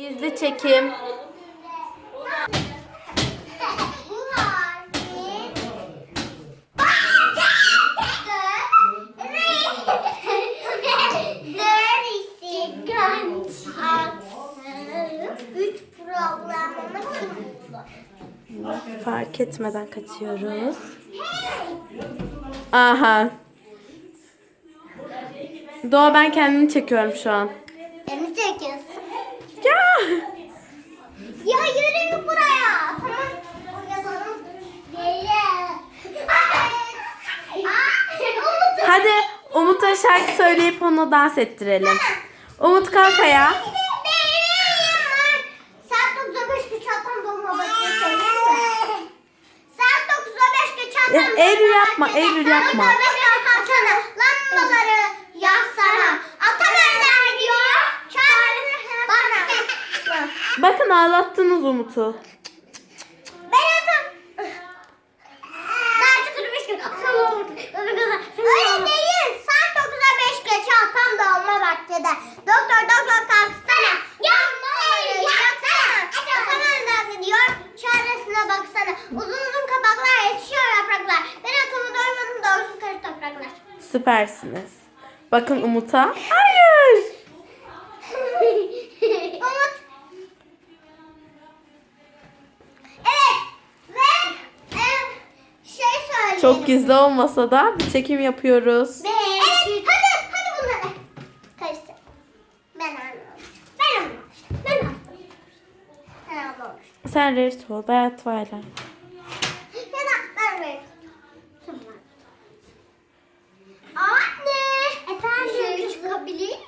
Gizli çekim. Fark etmeden kaçıyoruz. Aha. Doğa ben kendimi çekiyorum şu an. Beni çekiyorsun. Ya. Ya yürü buraya. Tamam. Oynayalım. Gel. Umut. Hadi Umut'a şarkı söyleyip onu dans ettirelim. Umut kalk ayağa. Saat 9'a 5 geç atan dolma başını söyleyeyim mi? Saat 9'a 5 geç atan Ya, Eylül yapma, Eylül yapma. Lambaları yaksana. Diyor. Bakın ağlattınız Umut'u. Ben atam. Daha çıkırmış gibi. Öyle değil. Saat 9'a 5 geçe atam dolma bahçede. Doktor doktor kalksana. Yapma. Yaksana. Atam önden gidiyor. Çaresine baksana. Uzun uzun kabaklar yetişiyor yapraklar. Ben atamı doymadım doğrusu karı topraklar. Süpersiniz. Bakın Umut'a. Çok gizli olmasa da bir çekim yapıyoruz. Evet, hadi, hadi bunları. Karıştır. Ben anlamıştım. Ben anlamıştım. Ben anlamıştım. Ben anlamıştım. Sen Rachel veya Twilight. Ya da ben böyle Tamam. Anne. Efendim. Dışarı çıkabilir miyim?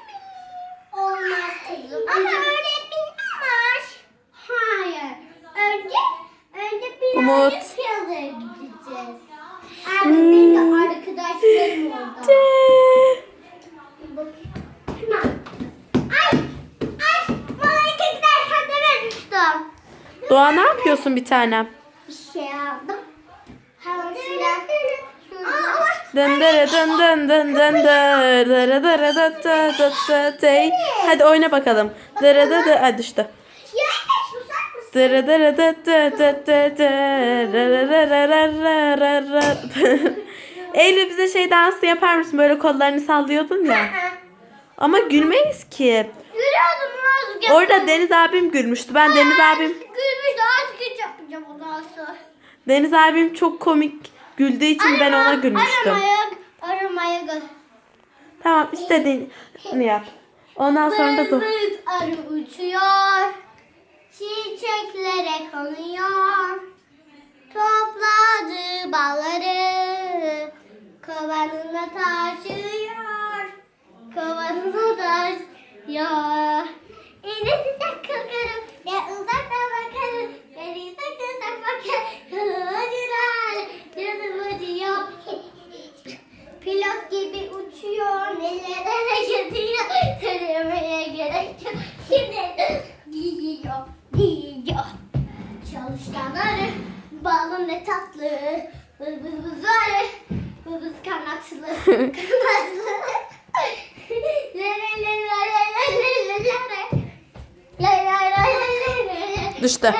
Olmaz kızım. Ama öğretmenim var. Hayır. Önce, önce bir Umut. piyazaya gideceğiz. Benim de arkadaşlarım orada. Ay! Doğa ne yapıyorsun bir tanem? Bir şey aldım. Hemen şöyle. Aa, ama Dın dırı dın dın dın dın dır dırı dırı dı dı dı dı dı. Hadi oyna bakalım. Dırı dı dı. Hadi işte. Eylül bize şey dansı yapar mısın? Böyle kollarını sallıyordun ya. Ama gülmeyiz ki. Yürüyordum biraz. Orada Deniz abim gülmüştü. Ben Deniz abim Gülmüş daha sıkıcı yapacağım ondan sonra. Deniz abim çok komik güldüğü için ben ona gülmüştüm. Aramaya, aramaya gö. Tamam istediğini yap. Ondan sonra da arı uçuyor. Çiçeklere konuyor. Topladı balları. Kovanına taşıyor. Kovanına taşıyor. Elinizden kalkarım. Ne uzaktan bakarım. Ne uzak uzak bakarım. Acılar. Canım acıyor. Pilot gibi uçuyor, nelere gidiyor, söylemeye gerek yok. Şimdi giyiyor. Çalışkanları, balım ne tatlı, vız vız vız arı, vız vız kanatlı, kanatlı. Düştü.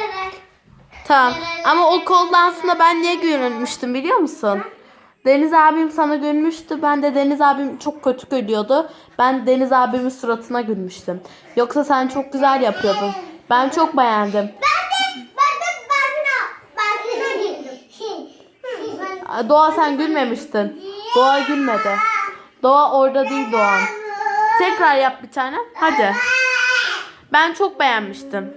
Tamam. Ama o kol dansında ben niye gülmüştüm biliyor musun? Deniz abim sana gülmüştü. Ben de Deniz abim çok kötü gülüyordu. Ben Deniz abimin suratına gülmüştüm. Yoksa sen çok güzel yapıyordun. Ben çok beğendim. Ben de, ben de Berfina, Berfina girdim. Aa, Doğa sen gülmemiştin. Doğa gülmedi. Doğa orada değil Doğan. Tekrar yap bir tane. Hadi. Ben çok beğenmiştim.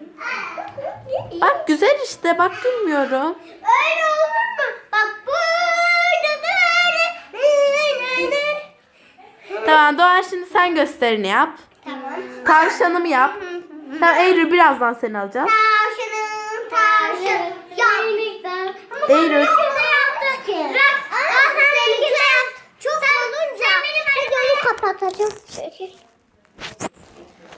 Bak güzel işte. Bak gülmüyorum. Öyle olur mu? Bak burada böyle. Tamam Doğa şimdi sen gösterini yap. Tamam. Tavşanımı yap. Tamam Eylül birazdan seni alacağız. Tavşanım. Ya. Eylül. 他就谁去？